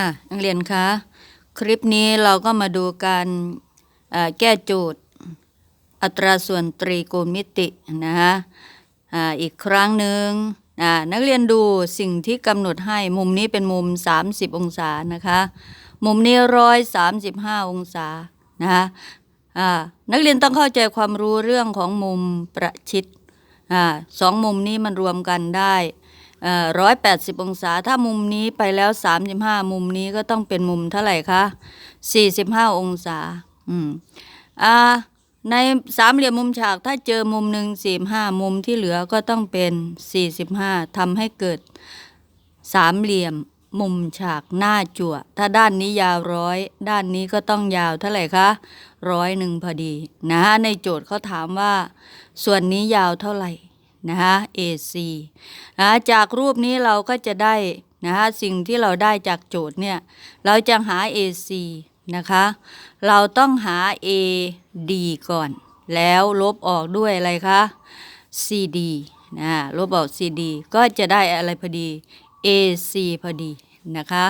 อะนักเรียนคะคลิปนี้เราก็มาดูการแก้โจทย์ อัตราส่วนตรีโกณมิตินะคะอีกครั้งหนึ่งอ่านักเรียนดูสิ่งที่กำหนดให้มุมนี้เป็นมุม 30 องศานะคะมุมนี้ร้อยสามสิบห้าองศานะคะนักเรียนต้องเข้าใจความรู้เรื่องของมุมประชิดอสองมุมนี้มันรวมกันได้ ร้อยแปดสิบองศา ถ้ามุมนี้ไปแล้วสามสิบห้ามุมนี้ก็ต้องเป็นมุมเท่าไหร่คะสี่สิบห้าองศา อืม อ่า ในสามเหลี่ยมมุมฉากถ้าเจอมุมหนึ่งสี่ห้ามุมที่เหลือก็ต้องเป็นสี่สิบห้าทำให้เกิดสามเหลี่ยมมุมฉากหน้าจั่ว ถ้าด้านนี้ยาวร้อย ด้านนี้ก็ต้องยาวเท่าไหร่คะร้อยหนึ่งพอดี นะในโจทย์เขาถามว่า ส่วนนี้ยาวเท่าไหร่ นะฮะ AC นะจากรูปนี้เราก็จะได้นะฮะสิ่งที่เราได้จากโจทย์เนี่ย เราจะหา AC นะคะ เราต้องหา AD ก่อน แล้วลบออกด้วยอะไรคะ CD นะลบออก CD ก็จะได้อะไรพอดี AC พอดีนะคะ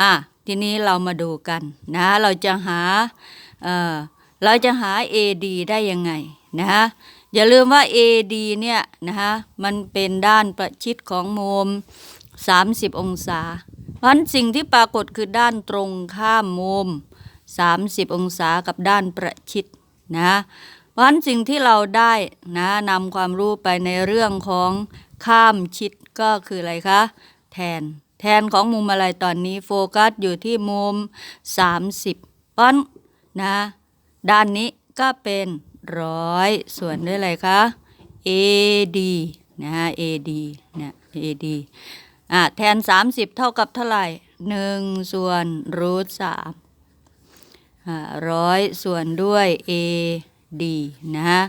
อะทีนี้เรามาดูกันนะเราจะหาเอ่อเราจะหา AD ได้ยังไงนะคะ อย่าลืมว่า AD เนี่ยนะคะมันเป็นด้านประชิดของมุม 30 องศา เพราะฉะนั้นสิ่งที่ปรากฏคือด้านตรงข้ามมุม 30 องศากับด้านประชิดนะเพราะฉะนั้นสิ่งที่เราได้นะนำความรู้ไปในเรื่องของข้ามชิดก็คืออะไรคะ แทน แทนของมุมอะไรตอนนี้โฟกัสอยู่ที่มุม 30 เพราะนะด้านนี้ก็เป็น ร้อยส่วนด้วยอะไรคะ AD นะ AD เนี่ย AD อะแทน 30 เท่ากับเท่าไหร่ 1 ส่วนรูทสามร้อยส่วนด้วย AD นะฮะ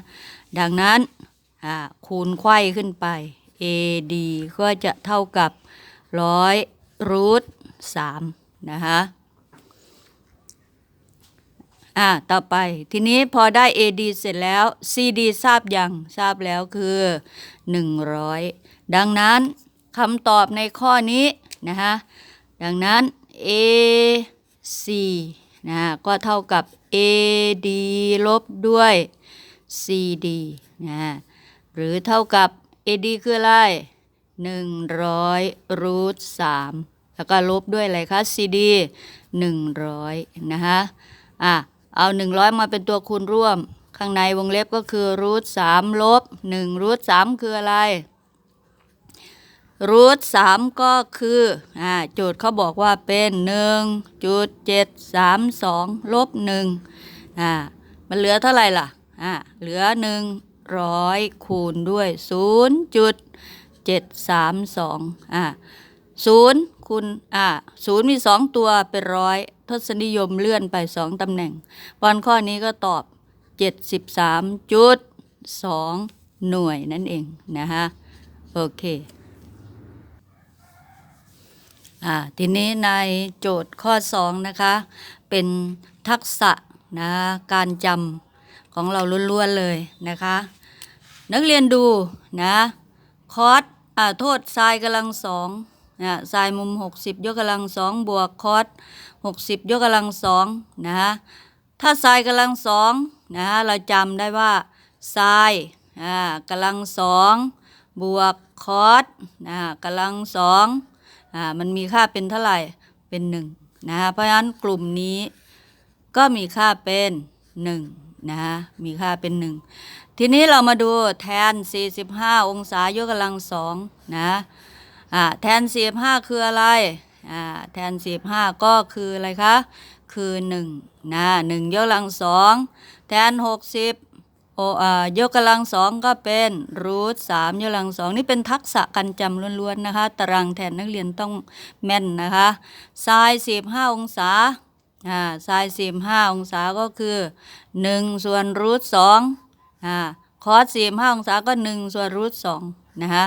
ดังนั้นคูณไขว้ขึ้นไป AD ก็จะเท่ากับร้อยรูทสามนะคะ อ่าต่อไปทีนี้พอได้ AD เสร็จแล้ว CD ทราบยังทราบแล้วคือ 100 ดังนั้นคำตอบในข้อนี้นะคะดังนั้น AC นะก็เท่ากับ AD ลบด้วย CD นะหรือเท่ากับ AD คืออะไร 100รูท3แล้วก็ลบด้วยอะไรคะ CD 100 นะคะอะ เอา 100 มาเป็นตัวคูณร่วม ข้างในวงเล็บก็คือรูท3ลบ1รูท3คืออะไรรูทสามก็คืออ่าโจทย์เขาบอกว่าเป็นหนึ่งจุดเจ็ดสามสองลบหนึ่งอ่ามันเหลือเท่าไหร่ล่ะอ่าเหลือหนึ่งร้อยคูณด้วยศูนย์จุดเจ็ดสามสองอ่าศูนย์ คูณอ่าศูนย์มีสองตัวเป็นร้อยทศนิยมเลื่อนไปสองตำแหน่งวันข้อนี้ก็ตอบเจ็ดสิบสามจุดสองหน่วยนั่นเองนะคะโอเคอ่าทีนี้ในโจทย์ข้อสองนะคะ เป็นทักษะนะการจำของเราล้วนๆเลยนะคะ นักเรียนดูนะคอร์สอ่าโทษไซน์กำลังสอง นะไซมุม 60 ยกกำลังสองบวกคอส60 ยกกำลังสองนะถ้าไซกำลังสองนะเราจำได้ว่าไซอ่ากำลังสองบวกคอสนะกำลังสองอ่ามันมีค่าเป็นเท่าไหร่เป็นหนึ่งนะเพราะฉะนั้นกลุ่มนี้ก็มีค่าเป็นหนึ่งนะมีค่าเป็นหนึ่งทีนี้เรามาดูแทน 45 องศายกกำลังสองนะ อ่าแทน45คืออะไรอ่าแทน45ก็คืออะไรคะคือ1นะ1ยกกำลังสองแทน60โอยกกำลังสองก็เป็นรูทสามยกกำลังสองนี่เป็นทักษะการจำล้วนๆนะคะ ตารางแทนนักเรียนต้องแม่นนะคะไซน์สิบห้าองศาอ่าไซน์สิบห้าองศาก็คือหนึ่งส่วนรูทสองอ่าคอสสิบห้าองศาก็หนึ่งส่วนรูทสองนะคะ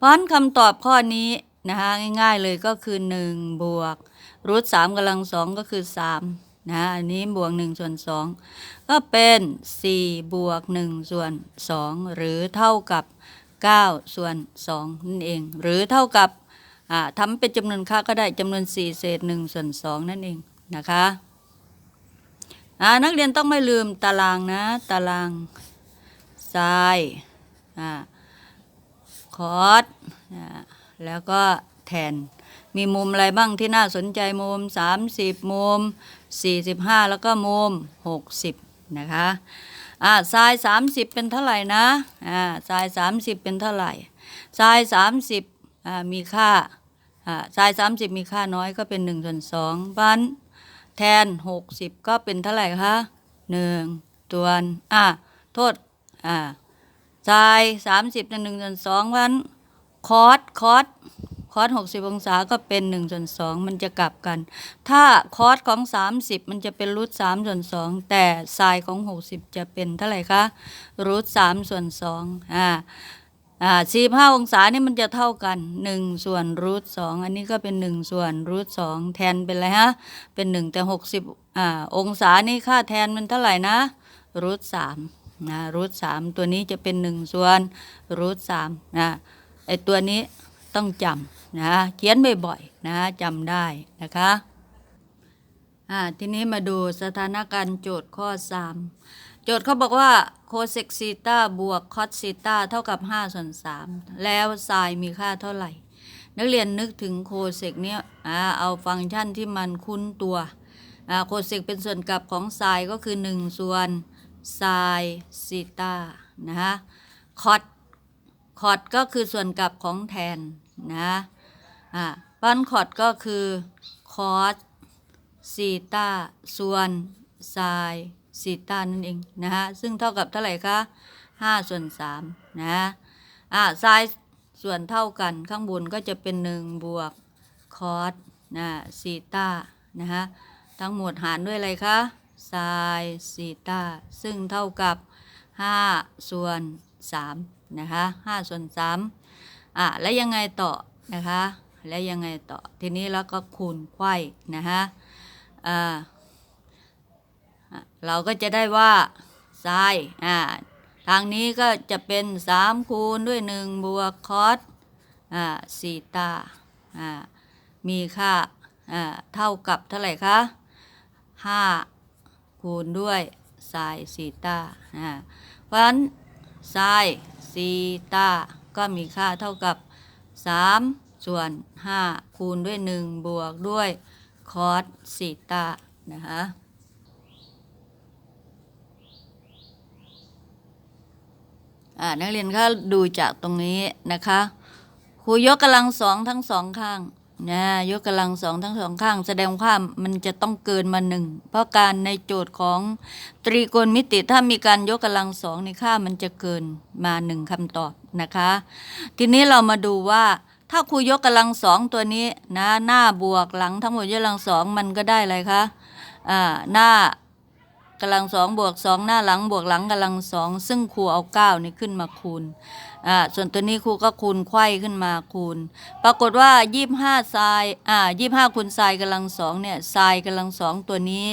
เพราะฉะนั้นคำตอบข้อนี้นะคะง่ายๆเลยก็คือหนึ่งบวกรูทสามกำลังสองก็คือสามนะอันนี้บวก1ส่วน2 ก็เป็น 4 บวก1ส่วน 2 หรือเท่ากับ 9 ส่วน 2 นั่นเอง หรือเท่ากับทำเป็นจำนวนค่าก็ได้จำนวน 4 เศษ1ส่วน2นั่นเองนะคะนักเรียนต้องไม่ลืมตารางนะ ตารางไซน์อ่า สอ่าแล้วก็แทน มีมุมอะไรบ้างที่น่าสนใจมุม 30 มุม 45 แล้วก็มุม 60 นะคะอ่าไซน์30 เป็นเท่าไหร่นะอ่าไซน์30 เป็นเท่าไหร่ไซน์30อ่ามีค่าอ่าไซน์30 มีค่าน้อยก็เป็น1ส่วน2บันแทน 60 ก็เป็นเท่าไหร่คะ1ตัวนอ่าโทษอ่า ไซน์30เป็น1ส่วน2วันคอสคอสคอส60องศาก็เป็น1ส่วน2มันจะกลับกัน ถ้าคอสของ30มันจะเป็นรูท3ส่วน2แต่ไซน์ของ60จะเป็นเท่าไหร่คะรูท3ส่วน2อ่าอ่า45องศานี่มันจะเท่ากัน1ส่วนรูท2อันนี้ก็เป็น1ส่วนรูท2แทนเป็นอะไรฮะเป็น1แต่60อ่าองศานี่ค่าแทนมันเท่าไหร่นะรูท3 นะรูท3ตัวนี้จะเป็น1ส่วนรูท3นะไอตัวนี้ต้องจำนะเขียนบ่อยๆนะจำได้นะคะอ่าทีนี้มาดูสถานการณ์โจทย์ข้อ 3 โจทย์เขาบอกว่าโคเซกซีตาบวกคอสซีตาเท่ากับ5ส่วน3แล้วไซน์มีค่าเท่าไหร่ นักเรียนนึกถึงโคเซกเนี้ยอ่าเอาฟังก์ชันที่มันคุ้นตัวอ่าโคเซกเป็นส่วนกลับของไซน์ก็คือ 1 ส่วน ไซน์ซีตานะฮะคอสคอดก็คือส่วนกลับของแทนนะอ่าปันคอดก็คือคอสซีตาส่วนไซซีตานั่นเองนะฮะซึ่งเท่ากับเท่าไหร่คะ5ส่วน3นะอ่าไซส่วนเท่ากันข้างบนก็จะเป็น1บวกคอสนะซีตานะฮะทั้งหมดหารด้วยอะไรคะ ไซซีตาซึ่งเท่ากับ 5 ส่วน 3 นะคะ 5 ส่วน 3 อะ แล้วยังไงต่อนะคะ แล้วยังไงต่อ ทีนี้แล้วก็คูณไขว้นะคะอ่าเราก็จะได้ว่าไซน์อ่าทางนี้ก็จะเป็น3คูณด้วย1บวกคอสอ่าซีตาอ่ามีค่าอ่าเท่ากับเท่าไหร่คะ 5 คูณด้วยไซน์ซีตาเพราะฉะนั้นไซน์ซีตาก็มีค่าเท่ากับ 3 ส่วน 5 คูณด้วย 1 บวกด้วยคอสซีตานะคะนักเรียนก็ดูจากตรงนี้นะคะ ครูยกกำลังสองทั้งสองข้าง นะยกกำลังสองทั้งสองข้าง แสดงว่ามันจะต้องเกินมาหนึ่งเพราะการในโจทย์ของตรีโกณมิติถ้ามีการยกกำลังสองในค่ามันจะเกินมาหนึ่งคำตอบนะคะ ทีนี้เรามาดูว่า ถ้าครูยกกำลังสองตัวนี้นะหน้าบวกหลังทั้งหมดยกกำลังสองมันก็ได้อะไรคะอ่าหน้ากำลังสองบวกสองหน้าหลังบวกหลังกำลังสองซึ่งครูเอาเก้านี่ขึ้นมาคูณ อ่าส่วนตัวนี้ครูก็คูณไขว้ขึ้นมาคูณ ปรากฏว่ายี่บห้าทรายอ่ายี่ห้าคูณทรายกำลังสองเนี่ยทรายกำลังสองตัวนี้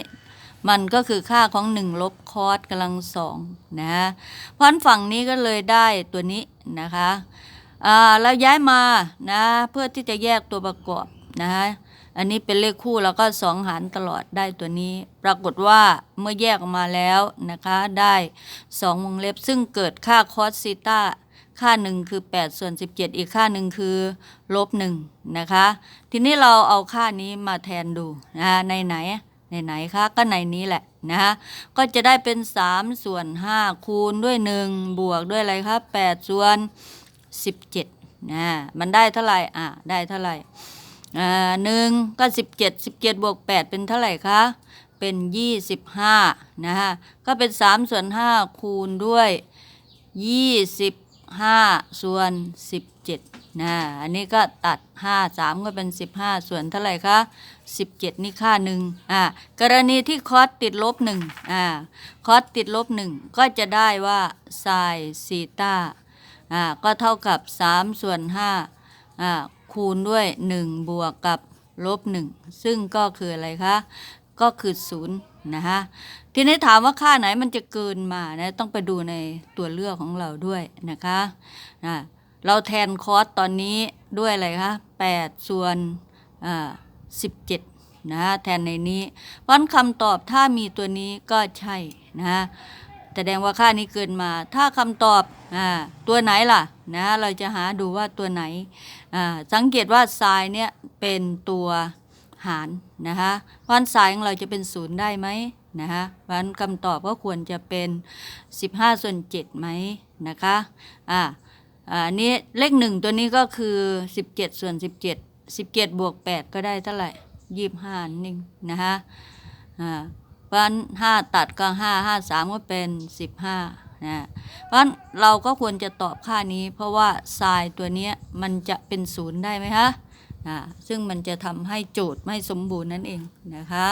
มันก็คือค่าของหนึ่งลบคอสกำลังสองนะเพราะนั้นฝั่งนี้ก็เลยได้ตัวนี้นะคะอ่าแล้วย้ายมานะเพื่อที่จะแยกตัวประกอบนะฮะอันนี้เป็นเลขคู่แล้วก็สองหารตลอดได้ตัวนี้ ปรากฏว่าเมื่อแยกออกมาแล้วนะคะได้สองวงเล็บซึ่งเกิดค่าคอสซีตา ค่าหนึ่งคือ 8 ส่วน 17 อีกค่าหนึ่งคือลบหนึ่งนะคะ ทีนี้เราเอาค่านี้มาแทนดูนะในไหนในไหนคะก็ในนี้แหละนะคะก็จะได้เป็น 3 ส่วน 5 คูณด้วย 1 บวกด้วยอะไรคะ8ส่วน 17นะมันได้เท่าไหร่อะได้เท่าไหร่อ่าหนึ่งก็ 17 17 บวก 8 เป็นเท่าไหร่คะเป็น 25 นะฮะก็เป็น 3 ส่วน 5 คูณด้วย 5 ส่วน 17นะอันนี้ก็ตัด 5 3 ก็เป็น 15 ส่วนเท่าไหร่คะ 17 นี่ค่าหนึ่งอ่ากรณีที่คอสติดลบ1อ่าคอสติดลบ 1 ก็จะได้ว่าไซซีตาอ่าก็เท่ากับ 3 ส่วน5อ่าคูณด้วย 1 บวกกับลบ 1 ซึ่งก็คืออะไรคะ ก็คือ 0 นะฮะทีนี้ถามว่าค่าไหนมันจะเกินมานะต้องไปดูในตัวเลือกของเราด้วยนะคะนะเราแทนคอสตอนนี้ด้วยอะไรคะ8ส่วนอ่า17นะแทนในนี้เพราะฉะนั้นคำตอบถ้ามีตัวนี้ก็ใช่นะแสดงว่าค่านี้เกินมา ถ้าคำตอบอ่าตัวไหนล่ะนะเราจะหาดูว่าตัวไหนสังเกตว่าทรายเนี่ยเป็นตัว หารนะคะเพราะฉะนั้นทรายของเราจะเป็นศูนย์ได้ไหมนะคะเพราะฉะนั้นคำตอบก็ควรจะเป็น 15 ส่วน7ไหมนะคะอ่าอันนี้เลขหนึ่งตัวนี้ก็คือ 17 ส่วน 17 17 บวก 8 ก็ได้เท่าไหร่ยี่ห้านิ่งนะคะอ่าพันห้าตัดก็5 5 3ก็เป็น15นะเพราะฉะนั้นเราก็ควรจะตอบค่านี้ เพราะว่าทรายตัวนี้มันจะเป็นศูนย์ได้ไหมคะ ซึ่งมันจะทำให้โจทย์ไม่สมบูรณ์นั่นเองนะคะ